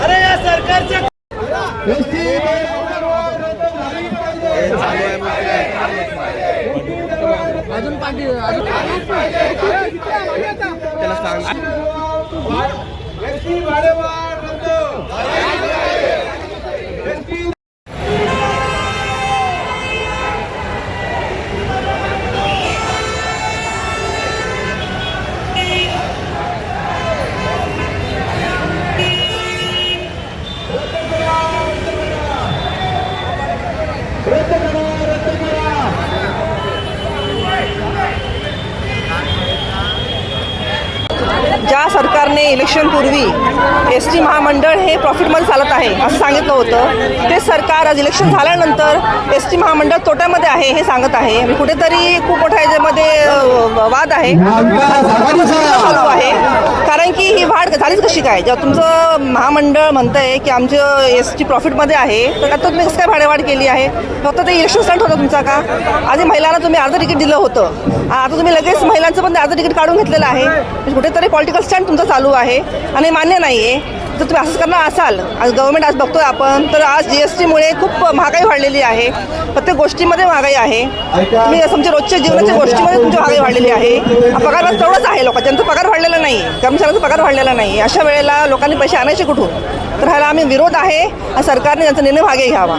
अरे या सरकारच्या अजून पाठी सरकारने इलेक्शनपूर्वी एस टी महामंडळ हे प्रॉफिटमध्ये चालत आहे असं सांगितलं होतं. ते सरकार आज इलेक्शन झाल्यानंतर एस टी महामंडळ तोट्यामध्ये आहे हे सांगत आहे. कुठेतरी खूप मोठा याच्यामध्ये वाद आहे. चालू आहे. कारण की ही वाढ झालीच कशी काय? जेव्हा तुमचं महामंडळ म्हणतंय की आमचं एस टी प्रॉफिटमध्ये आहे तर आता तुम्ही कसं काय भाडेवाढ केली आहे? फक्त ते इलेक्शन स्टंट होतं तुमचा का? आधी महिलांना तुम्ही अर्ध तिकीट दिलं होतं. आता तुम्ही लगेच महिलांचं पण अर्ध तिकीट काढून घेतलेलं आहे. म्हणजे कुठेतरी पॉलिटिकल स्टँड तुमचा चालू आहे आणि मान्य नाही आहे जर तुम्ही असंच करणार असाल आज गव्हर्नमेंट आज बघतोय आपण तर आज जी एस टीमुळे खूप महागाई वाढलेली आहे. प्रत्येक गोष्टीमध्ये महागाई आहे. तुम्ही तुमच्या रोजच्या जीवनाच्या गोष्टीमध्ये तुमची महागाई वाढलेली आहे. पगार तेवढंच आहे लोक ज्यांचा पगार वाढलेला नाही कर्मचाऱ्यांचा पगार वाढलेला नाही अशा वेळेला लोकांनी पैसे आणायचे कुठून? तर ह्याला आम्ही विरोध आहे सरकारने त्यांचा निर्णय मागे घ्यावा.